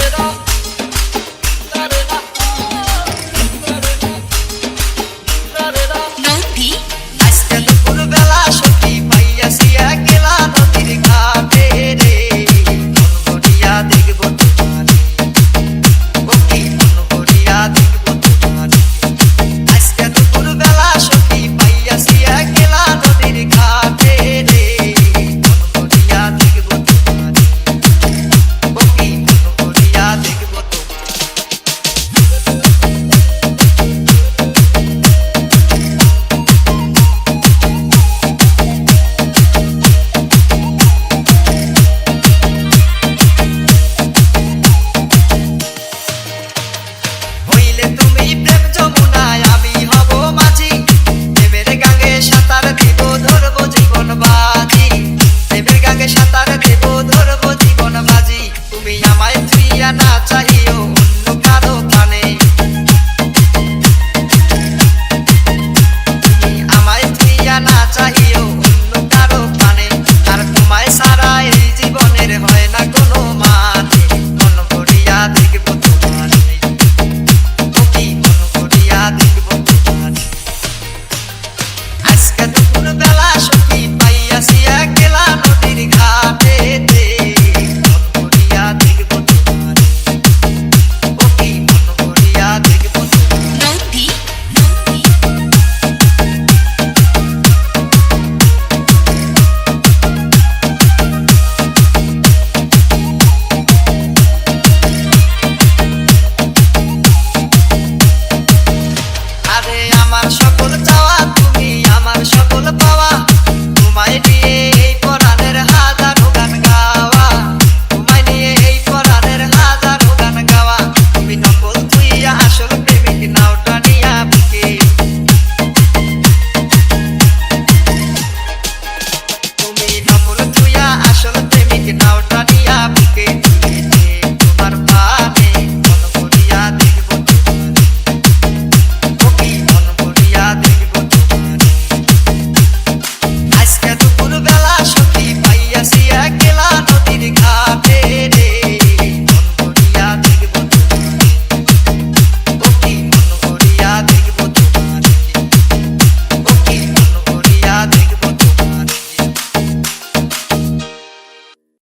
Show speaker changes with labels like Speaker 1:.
Speaker 1: it all.
Speaker 2: আমার সকল চাওয়া তুমি আমার সকল পাওয়া। তোমায় দিয়ে